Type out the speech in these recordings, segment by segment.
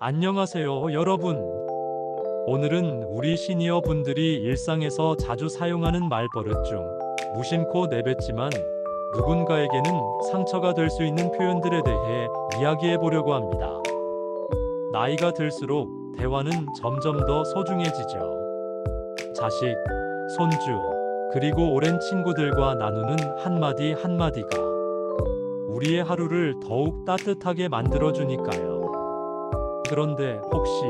안녕하세요, 여러분. 오늘은 우리 시니어 분들이 일상에서 자주 사용하는 말버릇 중 무심코 내뱉지만 누군가에게는 상처가 될 수 있는 표현들에 대해 이야기해 보려고 합니다. 나이가 들수록 대화는 점점 더 소중해지죠. 자식, 손주, 그리고 오랜 친구들과 나누는 한마디 한마디가 우리의 하루를 더욱 따뜻하게 만들어주니까요. 그런데 혹시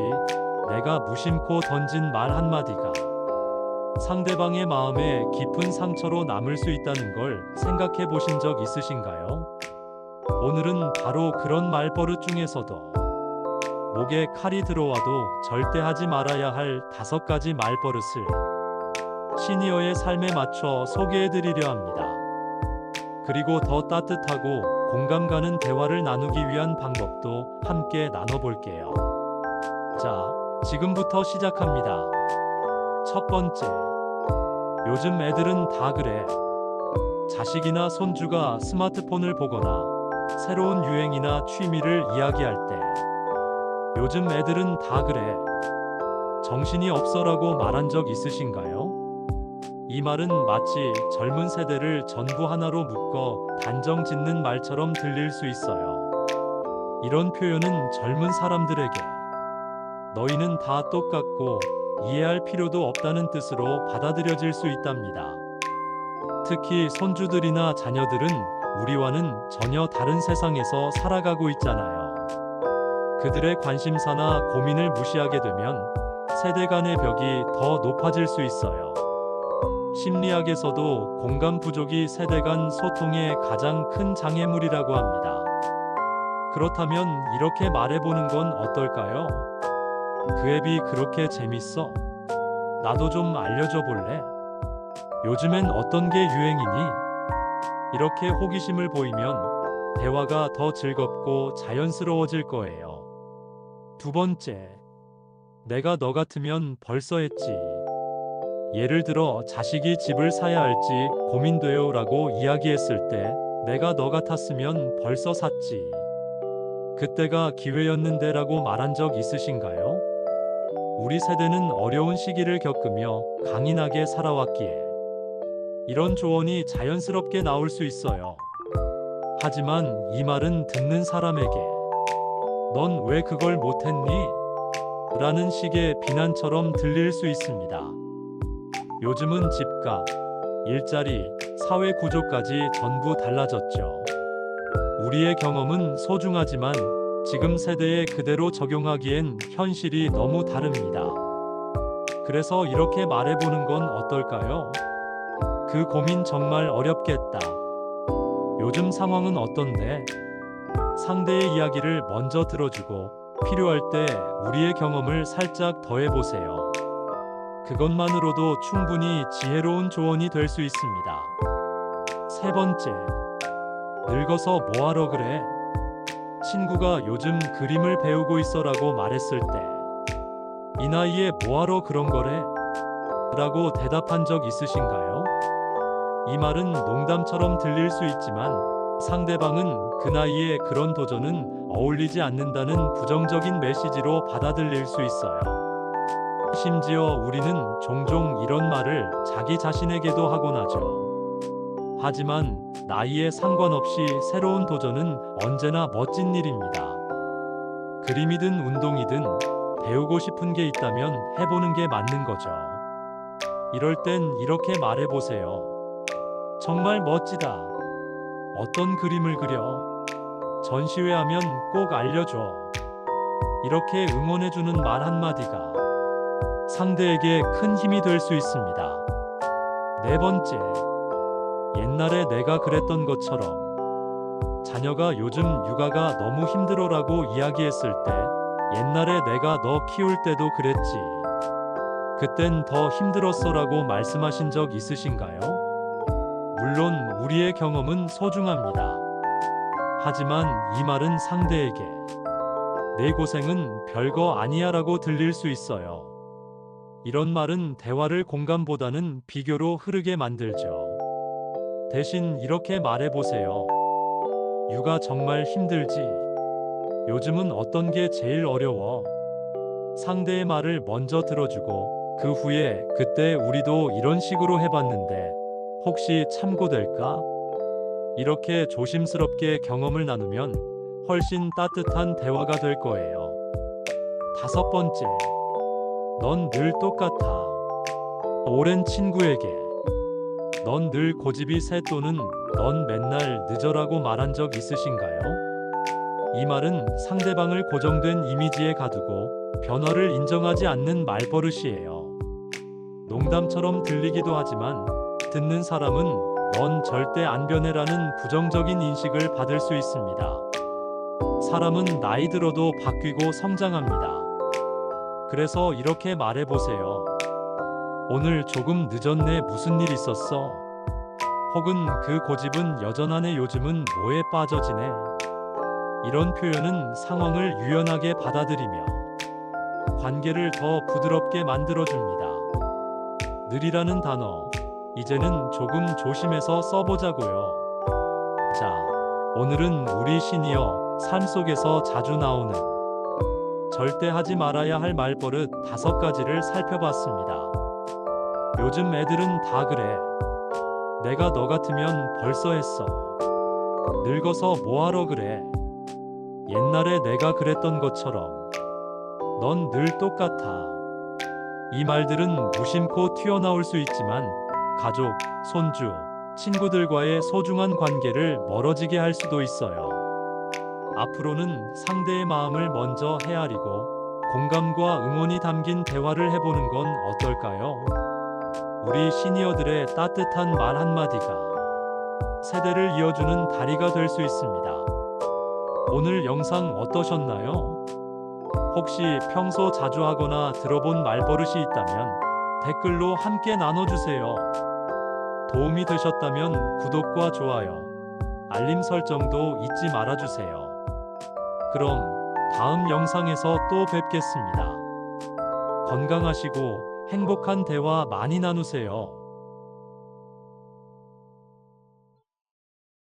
내가 무심코 던진 말 한마디가 상대방의 마음에 깊은 상처로 남을 수 있다는 걸 생각해 보신 적 있으신가요? 오늘은 바로 그런 말버릇 중에서도 목에 칼이 들어와도 절대 하지 말아야 할 다섯 가지 말버릇을 시니어의 삶에 맞춰 소개해 드리려 합니다. 그리고 더 따뜻하고 공감 가는 대화를 나누기 위한 방법도 함께 나눠볼게요. 자, 지금부터 시작합니다. 첫 번째. 요즘 애들은 다 그래. 자식이나 손주가 스마트폰을 보거나 새로운 유행이나 취미를 이야기할 때 요즘 애들은 다 그래. 정신이 없어라고 말한 적 있으신가요? 이 말은 마치 젊은 세대를 전부 하나로 묶어 단정 짓는 말처럼 들릴 수 있어요. 이런 표현은 젊은 사람들에게 너희는 다 똑같고 이해할 필요도 없다는 뜻으로 받아들여질 수 있답니다. 특히 손주들이나 자녀들은 우리와는 전혀 다른 세상에서 살아가고 있잖아요. 그들의 관심사나 고민을 무시하게 되면 세대 간의 벽이 더 높아질 수 있어요. 심리학에서도 공감 부족이 세대 간 소통의 가장 큰 장애물이라고 합니다. 그렇다면 이렇게 말해보는 건 어떨까요? 그 앱이 그렇게 재밌어? 나도 좀 알려줘 볼래? 요즘엔 어떤 게 유행이니? 이렇게 호기심을 보이면 대화가 더 즐겁고 자연스러워질 거예요. 두 번째, 내가 너 같으면 벌써 했지. 예를 들어 자식이 집을 사야 할지 고민돼요 라고 이야기했을 때 내가 너 같았으면 벌써 샀지. 그때가 기회였는데 라고 말한 적 있으신가요? 우리 세대는 어려운 시기를 겪으며 강인하게 살아왔기에 이런 조언이 자연스럽게 나올 수 있어요. 하지만 이 말은 듣는 사람에게 넌 왜 그걸 못했니? 라는 식의 비난처럼 들릴 수 있습니다. 요즘은 집값, 일자리, 사회 구조까지 전부 달라졌죠. 우리의 경험은 소중하지만 지금 세대에 그대로 적용하기엔 현실이 너무 다릅니다. 그래서 이렇게 말해보는 건 어떨까요? 그 고민 정말 어렵겠다. 요즘 상황은 어떤데? 상대의 이야기를 먼저 들어주고 필요할 때 우리의 경험을 살짝 더해보세요. 그것만으로도 충분히 지혜로운 조언이 될 수 있습니다. 세 번째, 늙어서 뭐하러 그래? 친구가 요즘 그림을 배우고 있어라고 말했을 때, 이 나이에 뭐하러 그런 거래? 라고 대답한 적 있으신가요? 이 말은 농담처럼 들릴 수 있지만, 상대방은 그 나이에 그런 도전은 어울리지 않는다는 부정적인 메시지로 받아들일 수 있어요. 심지어 우리는 종종 이런 말을 자기 자신에게도 하곤 하죠. 하지만 나이에 상관없이 새로운 도전은 언제나 멋진 일입니다. 그림이든 운동이든 배우고 싶은 게 있다면 해보는 게 맞는 거죠. 이럴 땐 이렇게 말해보세요. 정말 멋지다. 어떤 그림을 그려? 전시회 하면 꼭 알려줘. 이렇게 응원해주는 말 한마디가 상대에게 큰 힘이 될 수 있습니다. 네 번째, 옛날에 내가 그랬던 것처럼 자녀가 요즘 육아가 너무 힘들어라고 이야기했을 때 옛날에 내가 너 키울 때도 그랬지. 그땐 더 힘들었어라고 말씀하신 적 있으신가요? 물론 우리의 경험은 소중합니다. 하지만 이 말은 상대에게 내 고생은 별거 아니야라고 들릴 수 있어요. 이런 말은 대화를 공감보다는 비교로 흐르게 만들죠. 대신 이렇게 말해보세요. 육아 정말 힘들지. 요즘은 어떤 게 제일 어려워? 상대의 말을 먼저 들어주고 그 후에 그때 우리도 이런 식으로 해봤는데 혹시 참고될까? 이렇게 조심스럽게 경험을 나누면 훨씬 따뜻한 대화가 될 거예요. 다섯 번째, 넌 늘 똑같아. 오랜 친구에게 넌 늘 고집이 세 또는 넌 맨날 늦어라고 말한 적 있으신가요? 이 말은 상대방을 고정된 이미지에 가두고 변화를 인정하지 않는 말버릇이에요. 농담처럼 들리기도 하지만 듣는 사람은 넌 절대 안 변해라는 부정적인 인식을 받을 수 있습니다. 사람은 나이 들어도 바뀌고 성장합니다. 그래서 이렇게 말해보세요. 오늘 조금 늦었네 무슨 일 있었어? 혹은 그 고집은 여전하네 요즘은 뭐에 빠져지네? 이런 표현은 상황을 유연하게 받아들이며 관계를 더 부드럽게 만들어줍니다. 느리라는 단어, 이제는 조금 조심해서 써보자고요. 자, 오늘은 우리 시니어 삶 속에서 자주 나오는 절대 하지 말아야 할 말버릇 다섯 가지를 살펴봤습니다. 요즘 애들은 다 그래. 내가 너 같으면 벌써 했어. 늙어서 뭐하러 그래? 옛날에 내가 그랬던 것처럼. 넌 늘 똑같아. 이 말들은 무심코 튀어나올 수 있지만 가족, 손주, 친구들과의 소중한 관계를 멀어지게 할 수도 있어요. 앞으로는 상대의 마음을 먼저 헤아리고 공감과 응원이 담긴 대화를 해보는 건 어떨까요? 우리 시니어들의 따뜻한 말 한마디가 세대를 이어주는 다리가 될 수 있습니다. 오늘 영상 어떠셨나요? 혹시 평소 자주 하거나 들어본 말버릇이 있다면 댓글로 함께 나눠주세요. 도움이 되셨다면 구독과 좋아요, 알림 설정도 잊지 말아주세요. 그럼 다음 영상에서 또 뵙겠습니다. 건강하시고 행복한 대화 많이 나누세요.